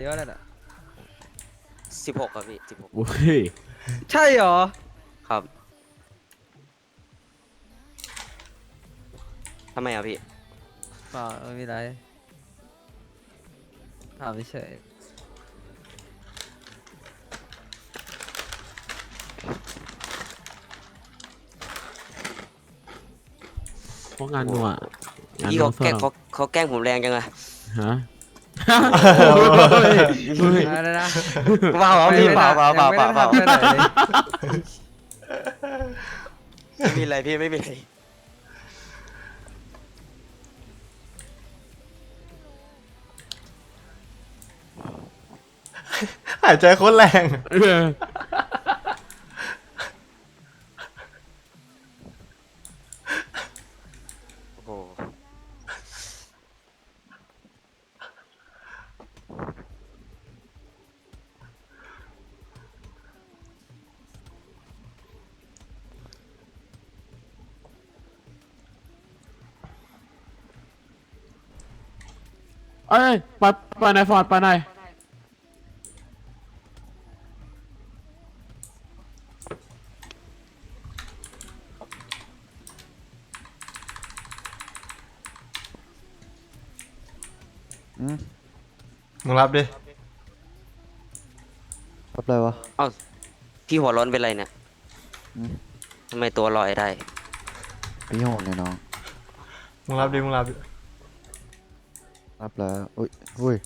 เยอะเลยอะสิบหกครับพี่สิบหกโอ้ยใช่เหรอ ครับทำไมอะพี่ เปล่าไม่มีไรถามเฉยเพราะงานนัวงานพี่นัเขาวแกล้งสำหเขารับเขาแกล้งผมแรงจังอะฮะ อะไรนะเปล่าพี่เปล่าเปล่าเปล่าเปล่าเปล่าไม่ได้ทำอะไรเลยไม่มีอะไรพี่ไม่มีอะไรหายใจโคตรแรง เออ ไปไปไหนฟอร์ดไปไหนมึงรับดิรับอะไรวะ เอ้าพี่หัวร้อนเป็นไรเนี่ยอืม ทำไมตัวลอยได้ พี่โหดเนี่ยน้อง มึงรับดิมึงรับดิ รับแล้วอุ้ยอุ้ย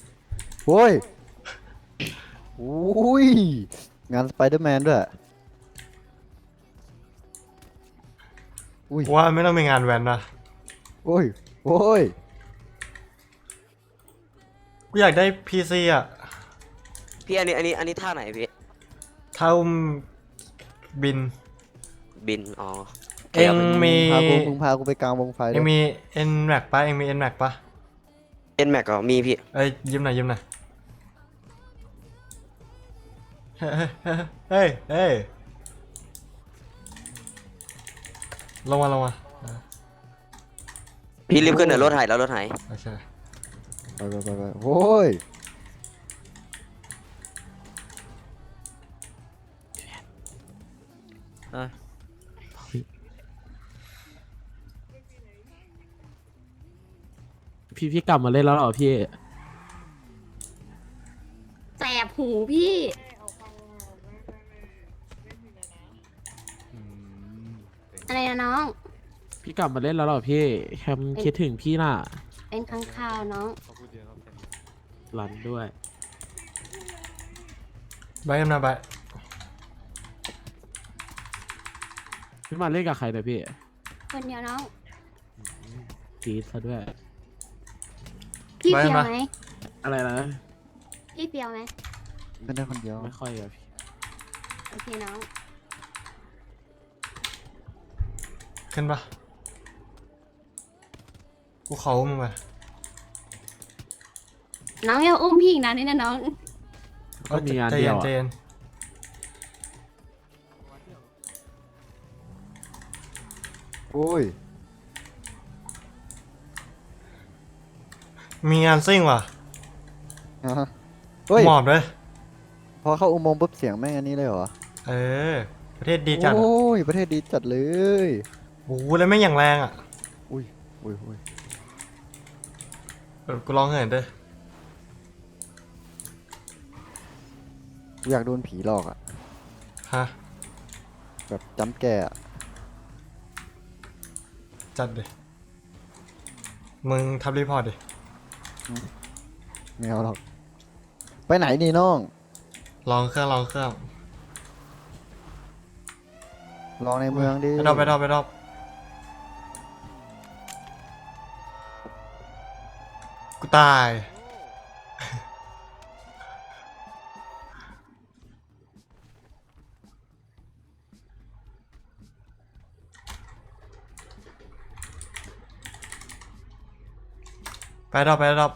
โอ้ยอุ้ย งานสไปเดอร์แมนด้วย อุ้ยว่าไม่ต้องมีงานแวนนะโอ้ยโอ้ยกูอยากได้พีซีอะ พี่อันนี้อันนี้อันนี้ท่าไหนพี่ถ้าอุ้มบิน บิน อ๋อเอ็งมีพากูมึงพากูไปกลางวงไฟเอ็ด้งวยมีเอ็นแม็กปะเอ็งมีเอ็นแม็กปะ เอ็นแม็กก็มีพี่ เอ้ยยิ้มหน่อยยิ้มหน่อยเฮ้ยเฮ้ยเฮ้ยลงมาลงมาพี่รีบขึ้นเดี๋ยวรถหายแล้วรถหายโอเคไปไปไปไปโอ้ย พี่พี่กลับมาเล่นแล้วเหรอพี่ แสบหูพี่ อะไรนะน้อง พี่กลับมาเล่นแล้วเหรอพี่แคมคิดถึงพี่น่ะเป็นข้างข่าวน้อง รันด้วยไปกันนะไปพี่มาเล่นกับใครเนี่ยพี่คนเดียวน้องกรีดซะด้วย พี่เปียวไหมอะไรนะ พี่เปียวไหมไม่ได้คนเดียวไม่ค่อยอะพี่โอเคน้องขึ้นปะกูเขามึงไปน้องอย่าอุ้มพี่อีกนะนี่นะน้องก็มีงานใจเดีเย็ยวนใจอะเย็นโอ้ย มีงานซิ่งว่ะฮะเฮ้ยหมอบเลย พอเข้าอุโมงค์ปุ๊บเสียงแม่งอันนี้เลยเหรอเออ ประเทศดีจัดอะโอ้ยประเทศดีจัดเลย โอ้โหแล้วไม่งอย่างแรงอะอุ้ยอุ้ยอุ้ยเออกูร้องเหินด้วยกูอยากโดนผีหลอกอะฮะ แบบจำแกอะจัดดิ มึงทับรีพอร์ตดิ ไม่เอาหรอก ไปไหนนี่น้อง ลองเครื่องลองเครื่องลองในเมืองดิไปรอบไปรอบไปรอบกูตาย ไปรอบไปรอบ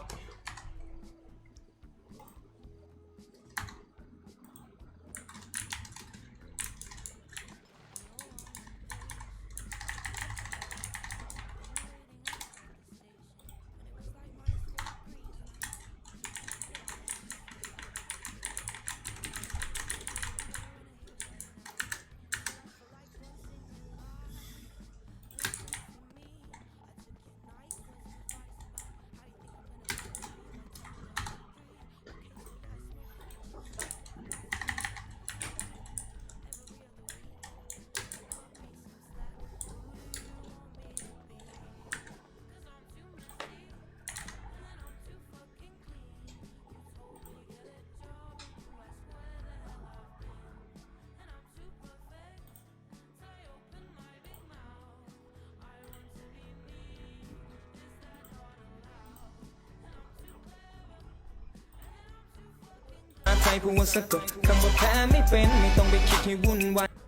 พูดว่าสะกดคำว่าแพ้ไม่เป็นไม่ต้องไปคิดให้วุ่นวาย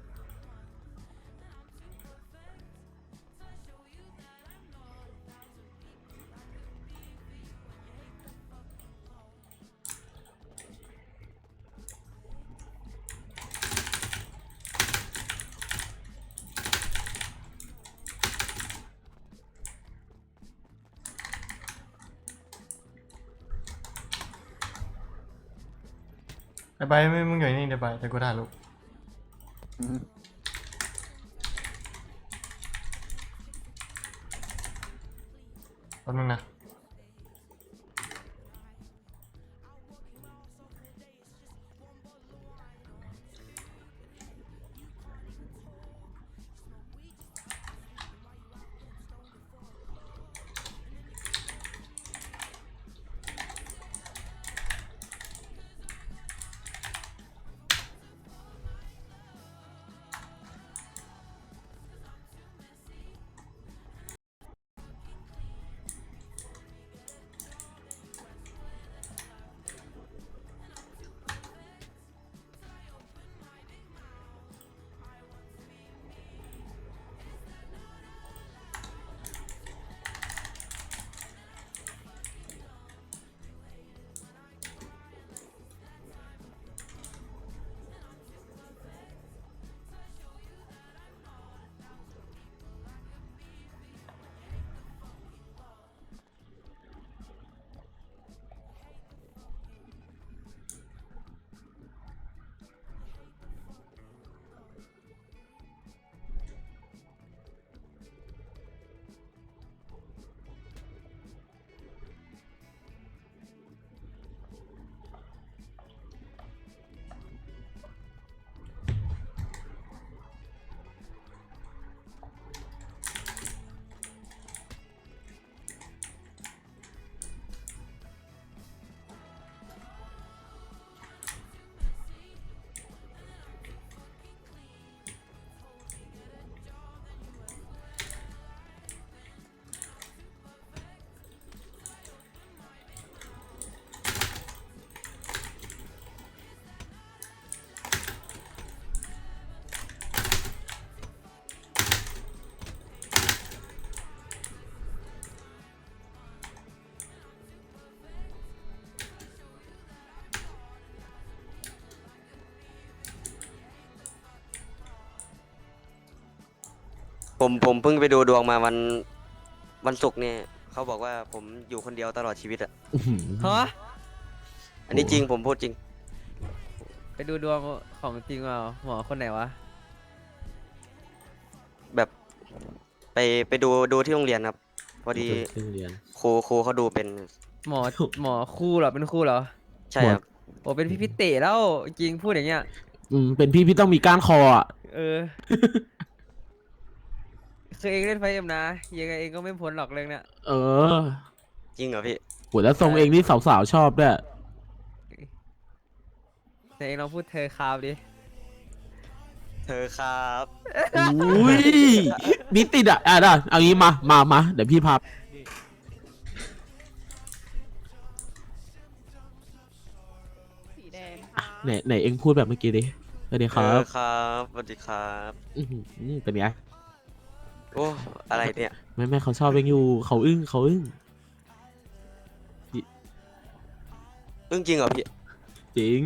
ไอ้ใบไม่มึงอยู่นี่เดี๋ยวไปแต่กูถ่ายรูป อืม ผมผมเพิ่งไปดูดวงมาวันวันศุกร์เนี่ยเขาบอกว่าผมอยู่คนเดียวตลอดชีวิตอะอื้อหือฮะอันนี้จริงผมพูดจริง ไปดูดวงของจริงเปล่าหมอคนไหนวะ แบบไปไปดูดูที่โรงเรียนครับ พอดีเครื่องเรียน ครูครูเขาดูเป็นหมอหมอคู่เหรอเป็นคู่เหรอ ใช่ครับโอ้เป็นพี่พิเตะแล้วจริงพูดอย่างเงี้ย อืมเป็นพี่พี่ต้องมีก้านคออะเออ คือเองเล่นไฟเอ็มนะยังไงเองก็ไม่พ้นหรอกเรื่องเนี้ยเออจริงเหรอพี่ โหแล้วทรงเองนี่สาวๆชอบด้วยแต่เองลองพูดเธอคราวดิเธอครับอุ้ยนี่ติดอะอะได้เอางี้มามามาเดี๋ยวพี่พาสีแดงค่ะไหนไหนเองพูดแบบเมื่อกี้ดิสวัสดีคเธรัอบครับสวัสดีครับ อื้อหือเป็นไง โอ้อะไรเนี่ยแม่แม่เขาชอบเองอยู่ เขาอึ้งเขาอึ้งอึ้งจริงเหรอพี่จริง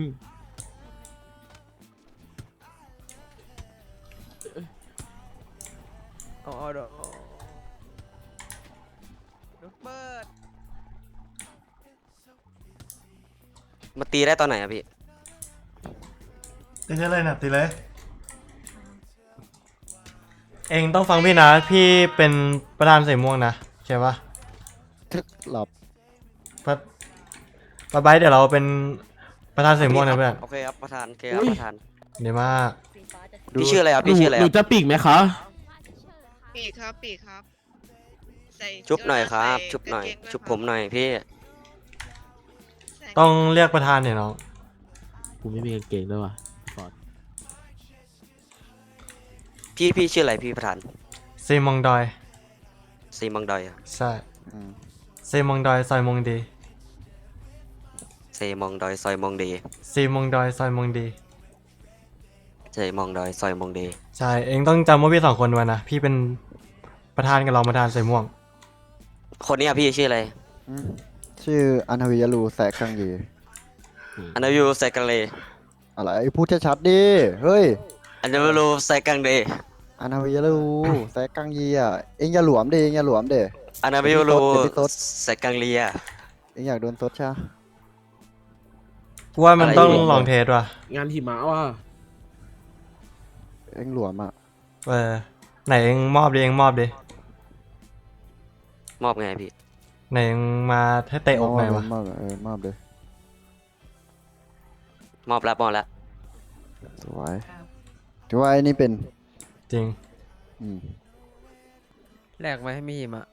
เอาเอาเดี๋ยวลูกเบิร์ดมาตีได้ตอนไหนอะพี่ตีได้เลยนะตีเลย เองต้องฟังพี่นะ พี่เป็นประธานสีม่วงนะใช่ปะหลับพัดปะไบร์ทเดี๋ยวเราเป็นประธานสีม่วงนะเพื่อน โอเคครับประธานโอเคครับอุ้ยประธานดีมากพี่ชื่ออะไรครับหนูพี่ชื่ออะไรหคนูรับจะปีกไหมคะ ปีกครับปีกครับใส่ชุบหน่อยครับ ใส่ชุบหน่อย กางเกงด้วชุบครับผมหน่อยพี่ ใส่ต้องเรียกประธานเนี่ยน้อง กูไม่มีกางเกงด้วยว่ะ พี่พี่ชื่ออะไรพี่ประธานซีมองดอย ซีมังดอยอะใช่อืมซีมองดอยซอยมงดีเซมองดอยซอยมองเดซีมองดอยซอยมองดี เซมองดอยซอยมองเดใช่ เองต้องจำว่าพี่สองคนไว้นะ พี่เป็นประธานกับรองประธานใส่ม่วง คนเนี้ยพี่ชื่ออะไรอืมชื่ออันทวิยาลูแสกกังยีอันนายูไซกังเลอะไรพูดชัดๆดิเฮ้ย อันนายูไซกังเดอันทวิยาลูแสกกังยีอะเอ็งอย่าหลวมดิเอ็งอย่าหลวมดิ อันนายูเดี๋ยวพี่ต๊ดไซกังเลีย เอ็งอยากโดนตดใช่ปะกูว่ามันอะไรต้องอีก ลองเทสว่ะงานหิมะว่ะเอ็งหลวมอะเออไหนเองมอบดิเองมอบดิมอบไงพี่ ไหนเองมาให้เตะอกหน่อยวะมอบเลยเออมอบเลยมอบแล้วมอบแล้วสวย ถือว่าไอ้นี่เป็น จริง อืมแลกไหมให้มีหิมะ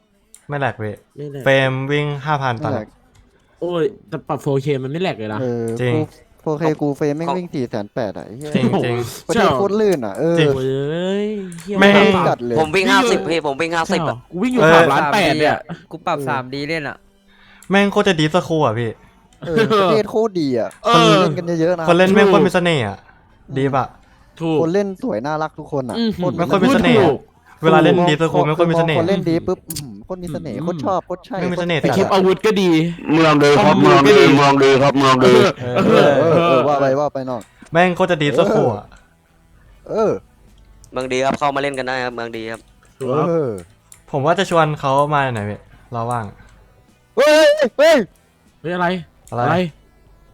ไม่แหลกเว้ยไม่แหลกเฟรมวิ่งห้าพันตอนนั่นแหนั้ละน โอ้ยแต่ปรับ 4K มันไม่แหลกเลยนะ เออจริง โฟเคกูเฟรมแม่งวิ่งสี่แสนแปดอะไอ้เหี้ยจริงจริง ประเทศโคตรลื่นอะ เออจริง โอ้ยเหี้ยแม่งปรับจัดเลยผมวิ่งห้าสิบพี่ผมวิ่งห้าสิบใช่เหรอะอกูวิ่งอยู่เออ สามล้านแปดเนี่ยกูปรับเออสามดีเล่นอะ แม่งโคตรจะดีสคูลอะพี่ เออประเทศโคตรดีอะเอคนอ เล่นกันเยอะๆนะคนเล่นแม่งถูกโคนมีเสน่ห์อะดีปะ ถูก คนเล่นสวยน่ารักทุกคนอะอื้อโคหืตรไม่ค่อยมีเสน่ห์พูดถูกเวลาเล่นดีสคูลไม่ค่อยมีเสน่ห์ คนเล่นดีปุ๊บอื้อหือโคตรมีเสน่ห์โคตรชอบโคตรใช่ไม่มีเสน่ห์ไอคลิปโตรอาวุธก็ดีเมืองดีครับข้อมูเมืลองก็ดีดี เมืองดีครับเมืองดีเอเอออเออเออว่าไปว่าไปน้องแม่งโคตรจะดีสคูลอะเออเมืองดีครับเข้ามาเล่นกันได้ครับเมืองดีครับถูกเอครับอผมว่าจะชวนเขามาไหนพี่เราว่างเฮ้ยเฮ้ยเฮ้ยอะไรอะไร อะไร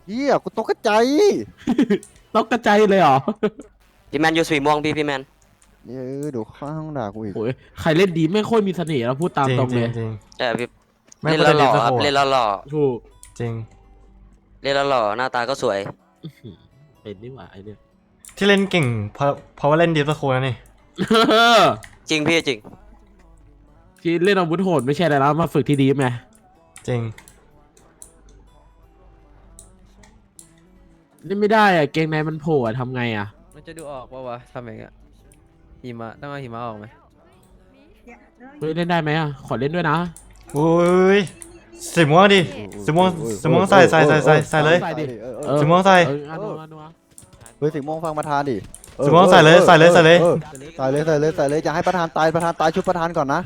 เฮียกูตกใจ ต้องกระจายเลยเหรอ พี่แมนอยู่สีม่วงพี่พี่แมนเออเดูข้างห้องด่ากูอีกโอ้ยใครเล่นดีไม่ค่อยมีเสน่ห์แล้วพูดตามจริงตรงจเลริงยจริงใช่พี่แม่งเล่นโคตรแล้วจะหดีล่อสครับคูลเล่นแล้วหล่อถูกจริง เล่นแล้วหล่อหน้าตาก็สวย เป็นนี่หว่าไอเนี่ยที่เล่นเก่งเพราะเพราะว่าเล่นดีสคูลนะนี่ จริงพี่จริง ที่เล่นอาวุธโหดไม่ใช่อะไรแล้วมาฝึกที่ดีไหมจริง เล่นไม่ได้อะเกงในมันโผล่อะทำไงอะ มันจะดูออกปะวะทำเองอะหิมะต้องเอาหิมะออกไหมเฮ้ยเล่นได้ไหมอะขอเล่นด้วยนะอุ้ยสีม่วงดิสีม่วงสีม่วงใส่ใส่ใส่ใส่ใส่เลยใส่ดิเออเอเอออสีม่วงใส่ เอออันนัวอันนัวเฮ้ยสีม่วงฟังประธานดิเออสีม่วงใส่เลยออใส่เลยใส่เลย ออใส่เลยใส่เลยใส่เลยอย่าให้ประธานตายประธานตายชุบประธานก่อนนะ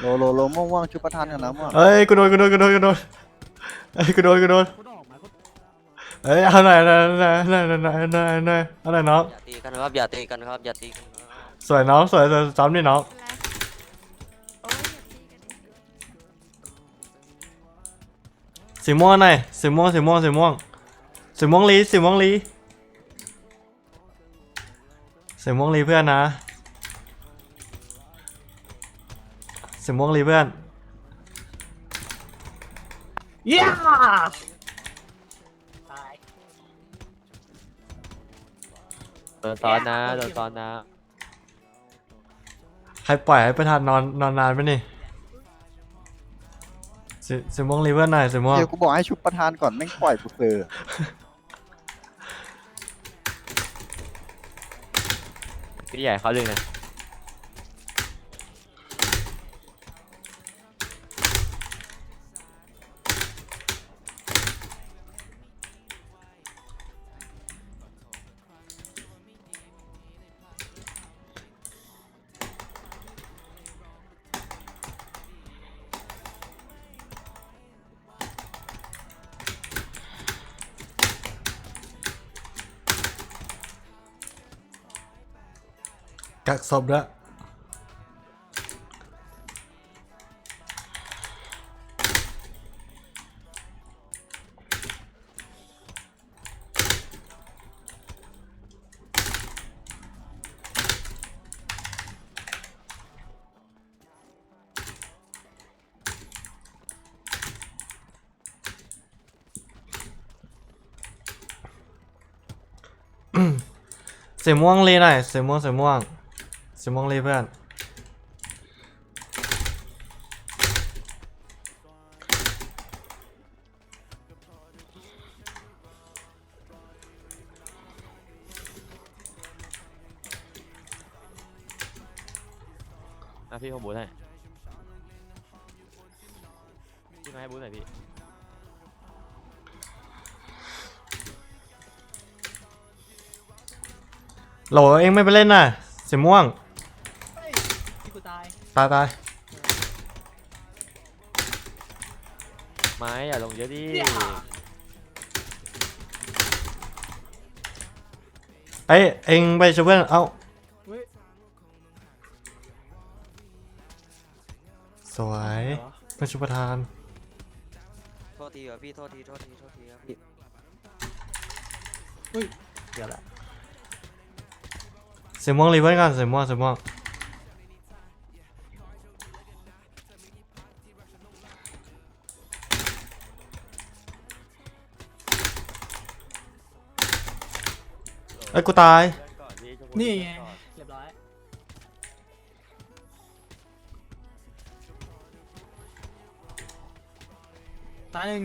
โลโลโลม่วงม่วงชุบประธานก่อนนะม่วงเอ้ยกูโดนกูโดนกูโดนกูโดนเอ้ยกูโดนกูโดน เอ้ยเอาหน่อยหน่อยหน่อยหน่อยหน่อยหน่อยหน่อยเอาหน่อยน้องอย่าตีกันครับอย่าตีกันครับอย่าตีกันครับสวยน้องสวยสวยซ้ำดิน้องสีม่วงหน่อยสีม่วงสีม่วงสีม่วงสีม่วงลีสีม่วงลีสีม่วงลีเพื่อนนะสีม่วงลีเพื่อน Yeah! โดนซ้อนนะโดนซ้อนนะใครปล่อยให้ประธานนอนนอนนานไปนี่สีสีม่วงลีเพื่อนหน่อยสีม่วงเดี๋ยวกูบอกให้ชุบประธานก่อนแม่งปล่อยกูเซอร์พี่ใหญ่เขาเรื่องนะ ศพด้วยสีม่วงเลีหน่อยสีม่วงสีม่วง สมองเลยเพื่อน อะพี่ผมบูทให้พี่มาให้บูทหน่อยพี่ โหลเองไม่ไปเล่นน่ะสีม่วง ตายตายไม้อย่าลงเยอะดิเอ้ยเองไปช่วยเพื่อนเอ้าสวยเป็นชุประธาน โทษทีครับพี่ โทษที โทษที โทษทีครับพี่สีม่วงรีเวิร์สกันสีม่วงสีม่วง ไอ้กูตาย นี่ไงเรียบร้อยตายหนึ่ง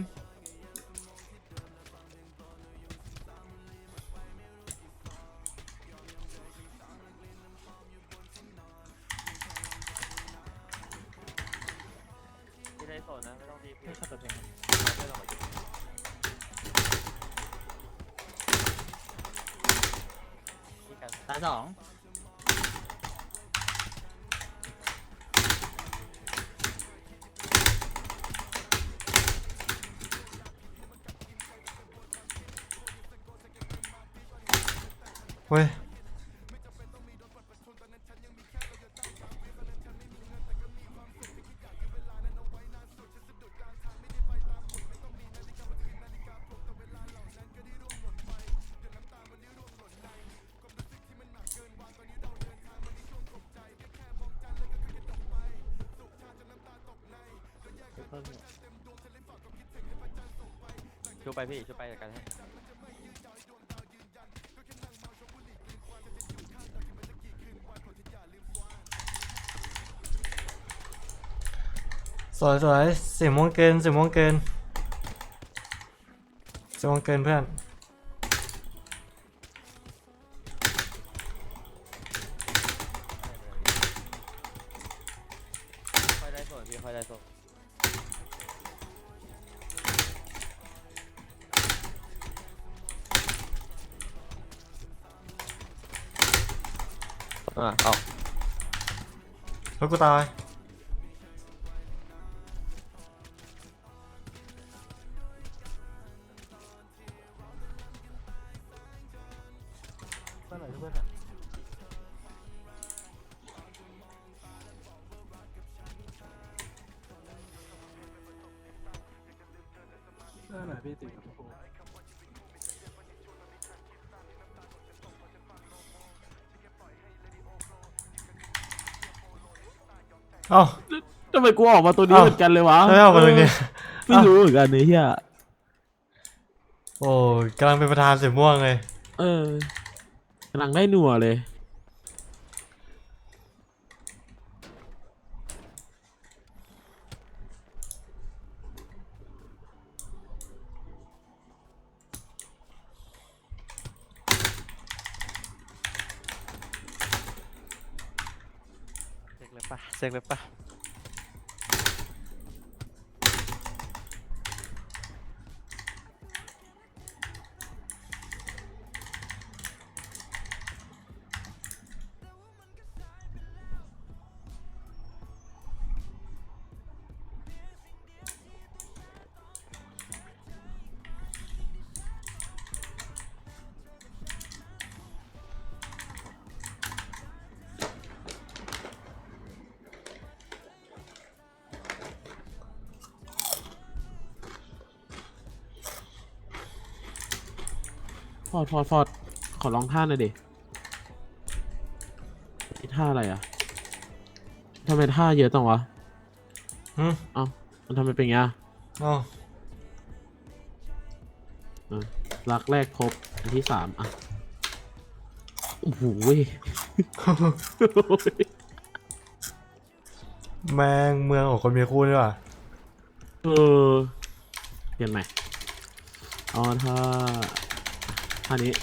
เว้ยชูไปพี่ชูไปจัดการให้ วยสวยสีม่วงเกินสีม่วงเกินสีม่วงเกินเพื่อนค่อยได้สนพี่ค่อยได้สนอะเอาแล้วกูตาย เอ้าทำไมกูออกมาตัวนี้อ้าวเหมือนกันเลยวะไม่เอามาตรงนี้ไม่รู้เหมือนกันเนี่ยเฮียโอ้ยกำลังเป็นประธานสีม่วงเลย เออกำลังได้หนัวเลย เซ็ก เลยปะเซ็กเลยปะ อดฟอดฟอดขอลองท่าหน่อยดินี่ท่าอะไรอะทำไมท่าเยอะจังวะหืมเอ้ามันทำไมเป็นอย่างเงี้ยเอ้าอะรักแรกพบอันที่สามอะโอ้โหเว้ยแมงเมืองของคนมีคู่ด้วยว่ะเออเปลี่ยนใหม่เอาท่า ท่านี้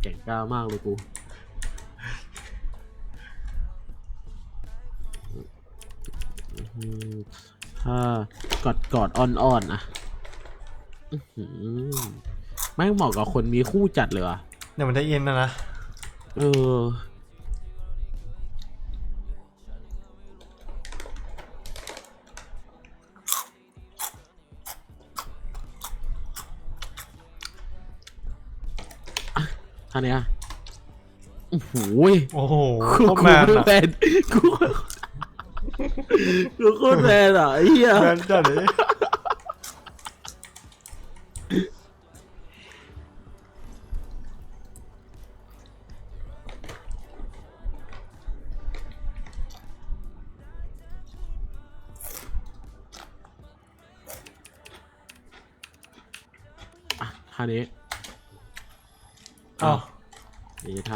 เก่งกล้ามากเลยกูอืมถ้ากอดกอดอ่อนๆอะอื้อหือแม่งเหมาะกับคนมีคู่จัดเลยว่ะเดี๋ยวมันได้ยินนะนะ เอออ่ะท่านี้อะโอ้โหยโอ้โหกูโคตรกูแมนโคตรอะแมนกูกูโคตรแมนอะไอ้เหี้ย แมนจัดเลย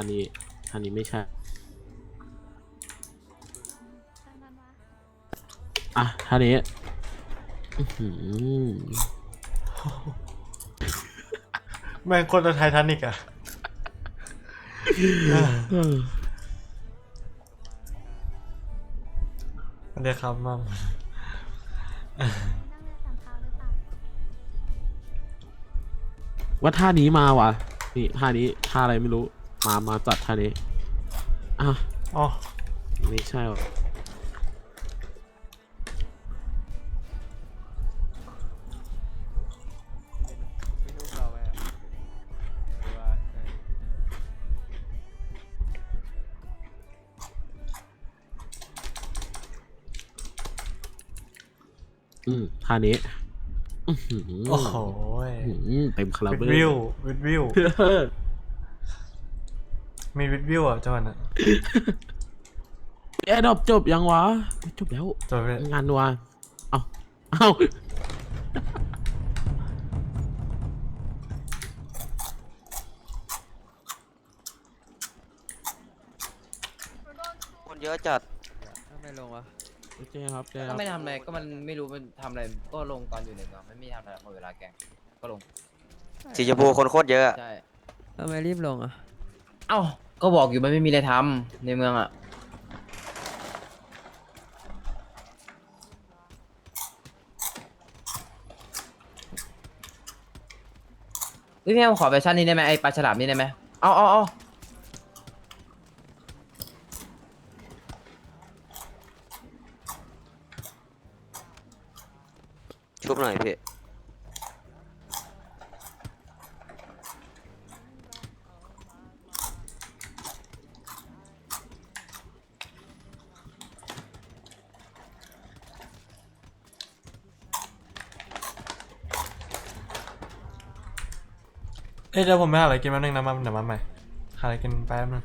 นี่ท่านี้ท่านี้ไม่ใช่ อะท่านี้อื้อหือแม่งโคตรไททานิกอะเออเดี๋ยวครับมัมว่าท่านี้มาว่ะ นี่ท่านี้ท่าอะไรไม่รู้ มามาจัดท่านี้อะอ๋อไม่ใช่ว่ะไม่รู้เราไปอะหรือว่าเอออืมท่านี้อื้อหือโอ้โหอื้อหือเต็มคาราวิดเบลวิววิดวิวเออ มีวิดวิวอะจังหวะนั้นแอร์ดรอปจบยังวะ จบแล้ว จบไปงานวะเอาเอาคนเยอะจัดถ้าไม่ลงวะโอเคครับเจ๊คก็รับไม่ทำอะไรก็มันไม่รู้มันทำอะไรก็ลงตอนอยู่ในเมืองมันไม่ทำอะไรหมดเวลาแกงก็ลงสีชมพูคนโคตรเยอะอะใช่ทำไมรีบลงอะเอ้า ก็บอกอยู่มันไม่มีอะไรทำในเมืองอะ เฮ้ยพี่แอมขอแฟชั่นนี้ได้ไหมไอปลาฉลามนี่ได้ไหมเอาเอาเอาชุบหน่อยพี่ เฮ้ยเดี๋ยวผมไปหาอะไรกินแป๊บนึงนะมัมเดี๋ยวมาใหม่หาอะไรกินแป๊บนึง